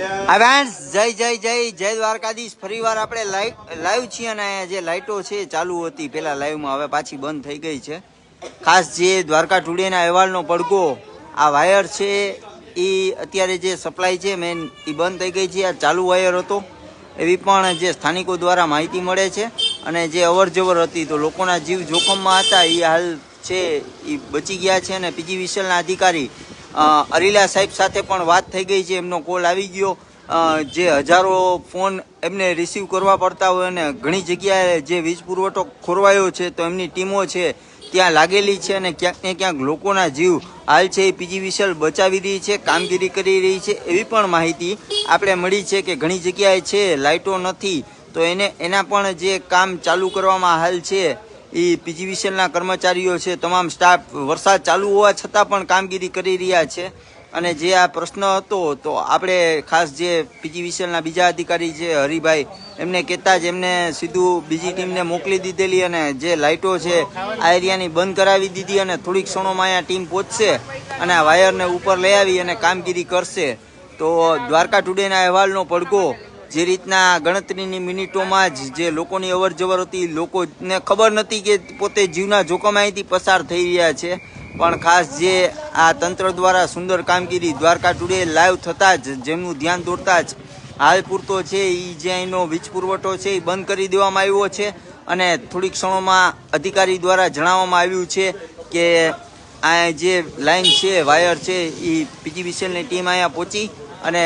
Friends, જય જય જય જય દ્વારકાધીશ. ફરીવાર આપણે લાઈવ લાઈવ છીએ અને જે લાઇટો છે ચાલુ હતી. પેલા લાઈવમાં હવે પાછી બંધ થઈ ગઈ છે. ખાસ જે દ્વારકા ટુડેના અહેવાલનો પડઘો, આ વાયર છે એ અત્યારે જે સપ્લાય છે મેન એ બંધ થઈ ગઈ છે. આ ચાલુ વાયર હતો. એવી પણ જે સ્થાનિકો દ્વારા માહિતી મળે છે. અને જે અવરજવર હતી તો લોકોના જીવ જોખમમાં હતા. એ હાલ છે એ બચી ગયા છે અને પીજી વિશલના અધિકારી અરીલા સાહેબ સાથે પણ વાત થઈ ગઈ છે, એમનો કોલ આવી ગયો. જે હજારો ફોન એમને રિસીવ કરવા પડતા હોય અને ઘણી જગ્યાએ જે વીજ પુરવઠો ખોરવાયો છે, તો એમની ટીમો છે, ત્યાં લાગેલી છે અને ક્યાંક ને ક્યાંક લોકોના જીવ હાલ છે એ પીજી વિશલ બચાવી રહી છે, કામગીરી કરી રહી છે, એવી પણ માહિતી આપણે મળી છે કે ઘણી જગ્યાએ છે લાઇટો નથી, તો એને, એના પણ જે કામ ચાલુ કરવામાં હાલ છે એ પીજીવીસીએલના કર્મચારીઓ છે, તમામ સ્ટાફ વરસાદ ચાલુ હોવા છતાં પણ કામગીરી કરી રહ્યા છે. અને જે આ પ્રશ્ન હતો, તો આપણે ખાસ જે પીજીવીસીએલના બીજા અધિકારી છે હરિભાઈ, એમને કહેતા જ એમને સીધું બીજી ટીમને મોકલી દીધેલી અને જે લાઇટો છે, આ એરિયાની બંધ કરાવી દીધી અને થોડીક ક્ષણોમાં અહીંયા ટીમ પહોંચશે અને આ વાયરને ઉપર લઈ આવી અને કામગીરી કરશે. તો દ્વારકા ટુડેના અહેવાલનો પડઘો જે રીતના ગણતરીની મિનિટોમાં જ જે લોકોની અવર જવર હતી લોકોને ખબર નથી કે પોતે જીવના જોખમ અહીંથી પસાર થઈ રહ્યા છે. પણ ખાસ જે આ તંત્ર દ્વારા સુંદર કામગીરી દ્વારકા ટુડે લાઈવ થતાં જ, જેમનું ધ્યાન દોરતા જ, હાલ પૂરતો છે એ જે અહીંનો વીજ પુરવઠો છે એ બંધ કરી દેવામાં આવ્યો છે. અને થોડીક ક્ષણોમાં અધિકારી દ્વારા જણાવવામાં આવ્યું છે કે આ જે લાઈન છે, વાયર છે એ પીજીવીસીએલની ટીમ અહીંયા પહોંચી અને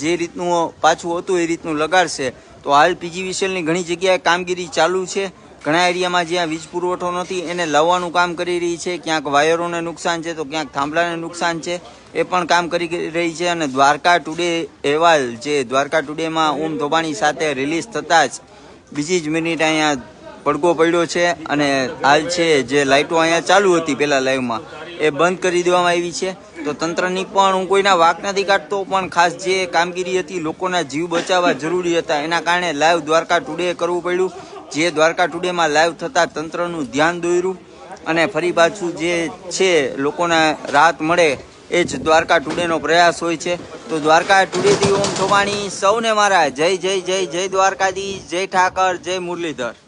જે રીતનું પાછું હતું એ રીતનું લગાડશે. તો હાલ પીજીવીસીએલની ઘણી જગ્યાએ કામગીરી ચાલુ છે. ઘણા એરિયામાં જ્યાં વીજ પુરવઠો નથી, એને લાવવાનું કામ કરી રહી છે. ક્યાંક વાયરોને નુકસાન છે, તો ક્યાંક થાંભલાને નુકસાન છે. એ પણ કામ કરી રહી છે અને દ્વારકા ટુડે અહેવાલ જે દ્વારકા ટુડેમાં ઓમ ધોબાણી સાથે રિલીઝ થતાં જ બીજી જ મિનિટ અહીંયા પડઘો પડ્યો છે અને હાલ છે જે લાઇટો અહીંયા ચાલુ હતી પહેલાં લાઈવમાં. એ બંધ કરી દેવામાં આવી છે. તો તંત્રની પણ હું કોઈના વાક નથી કાઢતો, પણ ખાસ જે કામગીરી હતી, લોકોના જીવ બચાવવા જરૂરી હતા. એના કારણે લાઈવ દ્વારકા ટુડે કરવું પડ્યું. જે દ્વારકા ટુડેમાં લાઈવ થતાં તંત્રનું ધ્યાન દોર્યું અને ફરી પાછું જે છે, લોકોને રાહત મળે, એ જ દ્વારકા ટુડેનો પ્રયાસ હોય છે. તો દ્વારકા ટુડેથી ઓમ થોબાણી સૌને મારા જય જય જય જય દ્વારકાધીશ, જય ઠાકર, જય મુરલીધર.